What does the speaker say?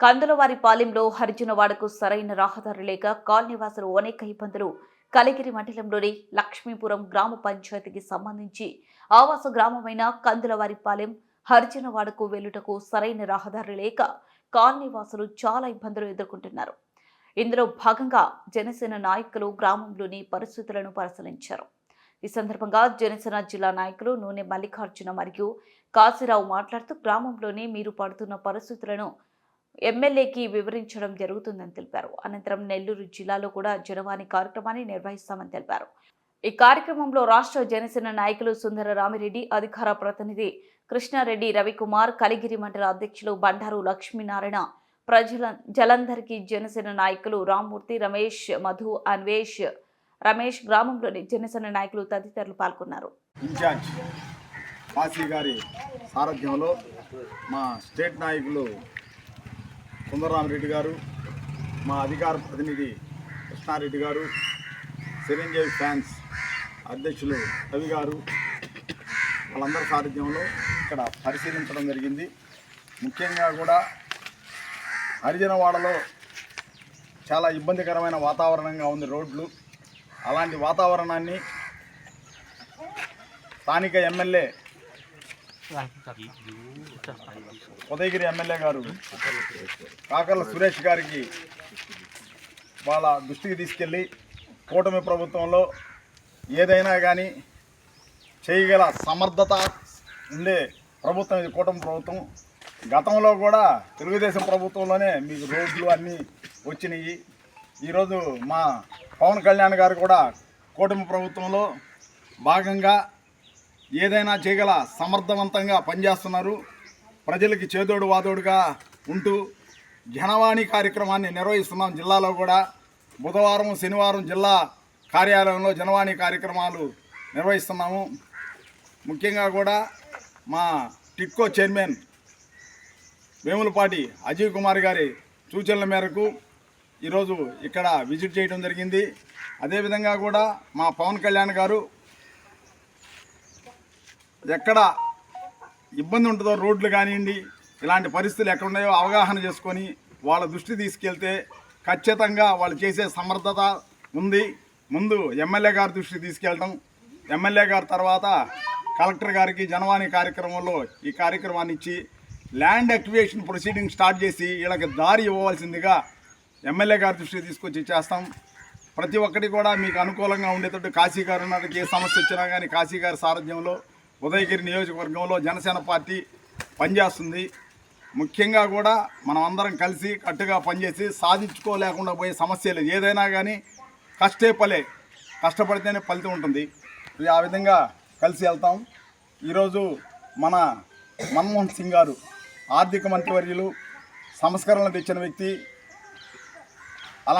కందులవారి పాలెంలో హరిజనవాడకు సరైన రహదారి లేక కాలనీవాసులు అనేక ఇబ్బందులు. కలిగిరి మండలంలోని లక్ష్మీపురం గ్రామ పంచాయతీకి సంబంధించి ఆవాస గ్రామమైన కందులవారిపాలెం హరిజనవాడకు వెళ్ళుటకు సరైన రహదారి లేక కాలనీవాసులు చాలా ఇబ్బందులు ఎదుర్కొంటున్నారు. ఇందులో భాగంగా జనసేన నాయకులు గ్రామంలోని పరిస్థితులను పరిశీలించారు. ఈ సందర్భంగా జనసేన జిల్లా నాయకులు నూనె మల్లికార్జున మరియు కాశీరావు మాట్లాడుతూ గ్రామంలోనే మీరు పడుతున్న పరిస్థితులను ఎమ్మెల్యేకి వివరించడం జరుగుతుందని తెలిపారు. అనంతరం నెల్లూరు జిల్లాలో కూడా జనవాణి కార్యక్రమాన్ని నిర్వహిస్తామని తెలిపారు. ఈ కార్యక్రమంలో రాష్ట్ర జనసేన నాయకులు సుందర రామిరెడ్డి అధికార ప్రతినిధి కృష్ణారెడ్డి రవికుమార్ కలిగిరి మండల అధ్యక్షులు బండారు లక్ష్మీనారాయణ ప్రజల జలంధర్కి జనసేన నాయకులు రామ్మూర్తి రమేష్ మధు అన్వేష్ రమేష్ గ్రామంలోని జనసేన నాయకులు తదితరులు పాల్గొన్నారు. ఇన్ఛార్జ్ కాశీ గారి సారథ్యంలో మా స్టేట్ నాయకులు సుందరరామరెడ్డి గారు మా అధికార ప్రతినిధి కృష్ణారెడ్డి గారు చిరంజీవి ఫ్యాన్స్ అధ్యక్షులు రవి గారు వాళ్ళందరి సారథ్యంలో ఇక్కడ పరిశీలించడం జరిగింది. ముఖ్యంగా కూడా హరిజనవాడలో చాలా ఇబ్బందికరమైన వాతావరణంగా ఉంది రోడ్లు. అలాంటి వాతావరణాన్ని స్థానిక ఎమ్మెల్యే ఉదయగిరి ఎమ్మెల్యే గారు కాకర్ల సురేష్ గారికి వాళ్ళ దృష్టికి తీసుకెళ్ళి కూటమి ప్రభుత్వంలో ఏదైనా కానీ చేయగల సమర్థత ఉండే ప్రభుత్వం ఇది కూటమి ప్రభుత్వం. గతంలో కూడా తెలుగుదేశం ప్రభుత్వంలోనే మీకు రోడ్లు అన్నీ వచ్చినాయి. ఈరోజు మా పవన్ కళ్యాణ్ గారు కూడా కూటమి ప్రభుత్వంలో భాగంగా ఏదైనా చేయగల సమర్థవంతంగా పనిచేస్తున్నారు. ప్రజలకి చేదోడు వాదోడుగా ఉంటూ జనవాణి కార్యక్రమాన్ని నిర్వహిస్తున్నాం జిల్లాలో కూడా. బుధవారం శనివారం జిల్లా కార్యాలయంలో జనవాణి కార్యక్రమాలు నిర్వహిస్తున్నాము. ముఖ్యంగా కూడా మా టిట్కో చైర్మన్ వేములపాటి అజయ్ కుమార్ గారి సూచనల మేరకు ఈరోజు ఇక్కడ విజిట్ చేయడం జరిగింది. అదేవిధంగా కూడా మా పవన్ కళ్యాణ్ గారు ఎక్కడ ఇబ్బంది ఉంటుందో రోడ్లు కానివ్వండి ఇలాంటి పరిస్థితులు ఎక్కడ ఉన్నాయో అవగాహన చేసుకొని వాళ్ళ దృష్టి తీసుకెళ్తే ఖచ్చితంగా వాళ్ళు చేసే సమర్థత ఉంది. ముందు ఎమ్మెల్యే గారి దృష్టికి తీసుకెళ్ళటం. ఎమ్మెల్యే గారి తర్వాత కలెక్టర్ గారికి జనవాణి కార్యక్రమంలో ఈ కార్యక్రమాన్ని ఇచ్చి ల్యాండ్ యాక్టివేషన్ ప్రొసీడింగ్ స్టార్ట్ చేసి వీళ్ళకి దారి ఇవ్వవలసిందిగా ఎమ్మెల్యే గారి దృష్టికి తీసుకొచ్చి చేస్తాం. ప్రతి ఒక్కటి కూడా మీకు అనుకూలంగా ఉండేటట్టు కాశీ గారు ఉన్నారు ఏ సమస్య వచ్చినా కానీ కాశీ గారి సారథ్యంలో ఉదయగిరి నియోజకవర్గంలో జనసేన పార్టీ పనిచేస్తుంది. ముఖ్యంగా కూడా మనం అందరం కలిసి కట్టుగా పనిచేసి సాధించుకోలేకుండా పోయే సమస్యలు ఏదైనా కానీ కష్టే పలే కష్టపడితేనే ఫలితం ఉంటుంది. ఇది ఆ విధంగా కలిసి వెళ్తాం. ఈరోజు మన మన్మోహన్ సింగ్ గారు ఆర్థిక మంత్రివర్యులు సంస్కరణలు తెచ్చిన వ్యక్తి